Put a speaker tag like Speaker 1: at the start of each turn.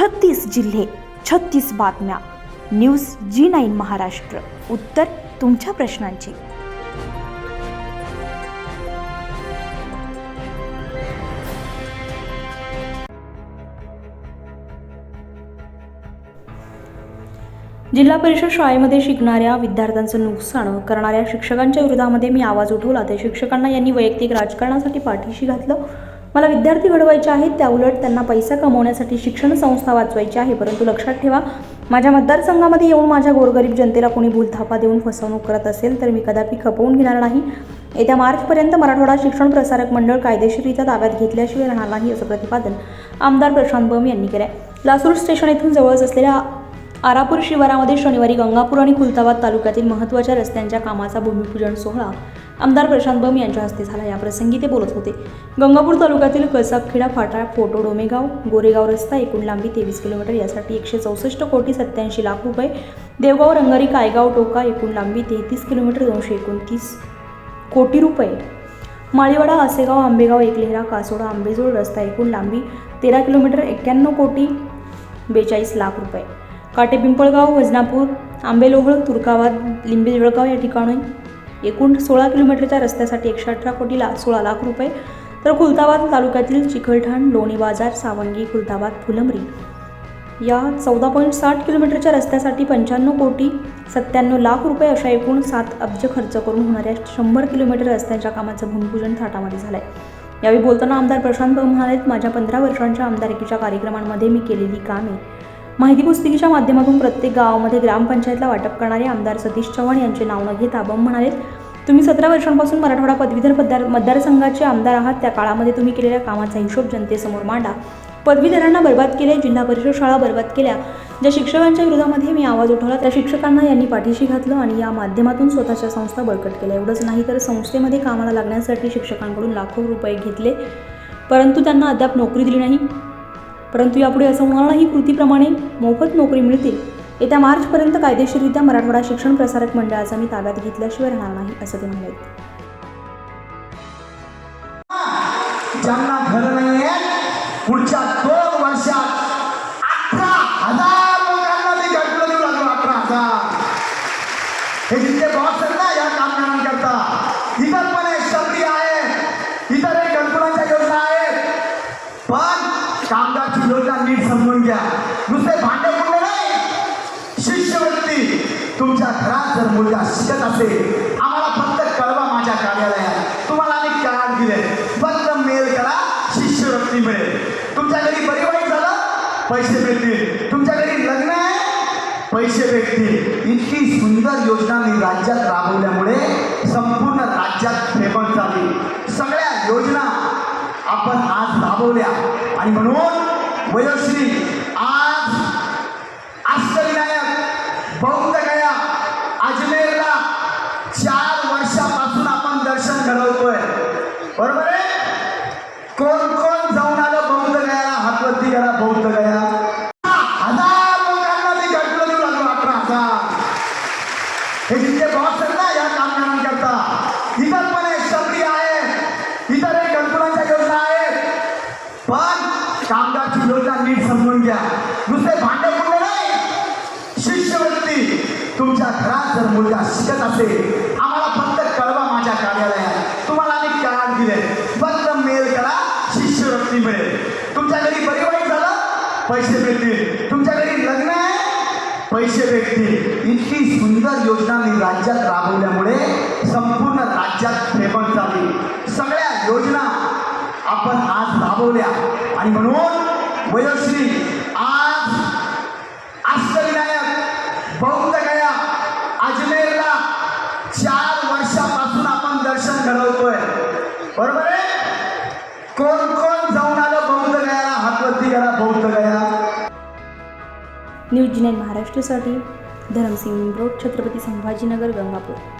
Speaker 1: छत्तीस जिल्हे छत्तीस बातम्या. News G nine Maharashtra. उत्तर तुमच्या प्रश्नांची. जिल्हा परिषद शाळेमध्ये शिकणाऱ्या विद्यार्थ्यांचं नुकसान करणाऱ्या शिक्षकांच्या विरोधामध्ये मी आवाज उठवला. त्या शिक्षकांना यांनी वैयक्तिक राजकारणासाठी पाठीशी घातलं. मला विद्यार्थी घडवायचे आहेत त्याउलट त्यांना पैसा कमवण्यासाठी शिक्षण संस्था वाचवायची आहे. परंतु लक्षात ठेवा माझ्या मतदारसंघामध्ये येऊन माझ्या गोरगरीब जनतेला कोणी भूलथापा देऊन फसवणूक करत असेल तर मी कदापि खपवून घेणार नाही. येत्या मार्चपर्यंत मराठवाडा शिक्षण प्रसारक मंडळ कायदेशीररित्या ताब्यात घेतल्याशिवाय राहणार नाही असं प्रतिपादन आमदार प्रशांत बम यांनी केलं आहे लासूर स्टेशन येथून जवळच असलेल्या आरापूर शिवारामध्ये शनिवारी गंगापूर आणि खुलताबाद तालुक्यातील महत्त्वाच्या रस्त्यांच्या कामाचा भूमिपूजन सोहळा आमदार प्रशांत बम यांच्या हस्ते झाला. याप्रसंगी ते बोलत होते. गंगापूर तालुक्यातील कसाबखेडा फाटा फोटो डोमेगाव गोरेगाव रस्ता एकूण लांबी तेवीस किलोमीटर. यासाठी एकशे चौसष्ट कोटी सत्याऐंशी लाख रुपये. देवगाव रंगारी कायगाव टोका एकूण लांबी तेहतीस किलोमीटर दोनशे एकोणतीस कोटी रुपये. माळीवाडा आसेगाव आंबेगाव एकलेहरा कासोडा आंबेजोड रस्ता एकूण लांबी तेरा किलोमीटर एक्क्याण्णव कोटी बेचाळीस लाख रुपये. काटे पिंपळगाव वजनापूर आंबेलोहळ तुर्कावाद लिंबेजळगाव या ठिकाणी एकूण सोळा किलोमीटरच्या रस्त्यासाठी एकशे अठरा कोटी ला सोळा लाख रुपये तर खुलताबाद तालुक्यातील चिखलठाण लोणी बाजार सावंगी खुलताबाद फुलंबरी. या चौदा पॉईंट साठ किलोमीटरच्या रस्त्यासाठी पंच्याण्णव कोटी सत्त्याण्णव लाख रुपये अशा एकूण सात अब्ज खर्च करून होणाऱ्या शंभर किलोमीटर रस्त्यांच्या कामाचं भूमिपूजन थाटामध्ये झालं आहे यावेळी बोलताना आमदार प्रशांत म्हणाले माझ्या पंधरा वर्षांच्या आमदारकीच्या कार्यक्रमांमध्ये मी केलेली कामे माहिती पुस्तिकेच्या माध्यमातून प्रत्येक गावामध्ये ग्रामपंचायतला वाटप करणारे आमदार सतीश चव्हाण यांचे नाव न घेता बम म्हणाले तुम्ही सतरा वर्षांपासून मराठवाडा पदवीधर मतदार मतदारसंघाचे आमदार आहात. त्या काळामध्ये तुम्ही केलेल्या कामाचा हिशोब जनतेसमोर मांडा. पदवीधरांना बर्बाद केले जिल्हा परिषद शाळा बर्बाद केल्या. ज्या शिक्षकांच्या विरोधामध्ये मी आवाज उठवला त्या शिक्षकांना यांनी पाठीशी घातलं आणि या माध्यमातून स्वतःच्या संस्था बळकट केल्या. एवढंच नाही तर संस्थेमध्ये कामाला लागण्यासाठी शिक्षकांकडून लाखो रुपये घेतले परंतु त्यांना अद्याप नोकरी दिली नाही. परंतु यापुढे असं होणार नाही कृतीप्रमाणे मोफत नोकरी मिळतील. येत्या मार्चपर्यंत कायदेशीररित्या मराठवाडा शिक्षण प्रसारक मंडळाचा मी ताब्यात घेतल्याशिवाय राहणार नाही असं ते म्हणाले.
Speaker 2: तुमच्या घरात जर मुलगा शिकत असेल आम्हाला फक्त कळवा माझ्या कार्यालयात. तुम्हाला आम्ही कार्ड दिले फक्त मेल करा शिष्यवृत्ती मिळेल. तुमच्या घरी बरी वाईट झालं पैसे मिळतील तुमच्या घरी लग्न आहे पैसे भेटतील. इतकी सुंदर योजना मी राज्यात राबवल्यामुळे संपूर्ण राज्यात फेमस झाली. सगळ्या योजना आपण आज राबवल्या. आणि म्हणून वयोश्री इतर पण एक शब्दी आहे. इतर एक कल्पनाच्या योजना आहेत. पण कामगारची योजना नीट समजून घ्या. नुसते भांडे कुंडे नाही. शिष्यवृत्ती तुमच्या घरात जर मुलगा शिकत असेल आम्हाला फक्त कळवा माझ्या कार्यालयात. तुम्हाला आम्ही कार्ड दिले. फक्त मेल करा शिष्यवृत्ती मिळेल. तुमच्या घरी बरी वाईट झालं पैसे मिळतील. तुमच्या घरी लग्न आहे पैसे भेटतील. इतकी सुंदर योजना मी राज्यात राबवल्यामुळे राज्यात फेमस झाली सगळ्या योजना आपण आज राबवल्या. आणि म्हणून वयश्री आज अष्टविनायक बौद्ध गया अजमेरला चार वर्षापासून आपण दर्शन घडवतोय. बरोबर आहे? कोण कोण जाऊन आलं बौद्ध गयाला हातवरती करा बौद्ध गया
Speaker 1: न्यूज जी महाराष्ट्रासाठी धरमसिंग रोड छत्रपती संभाजीनगर गंगापूर.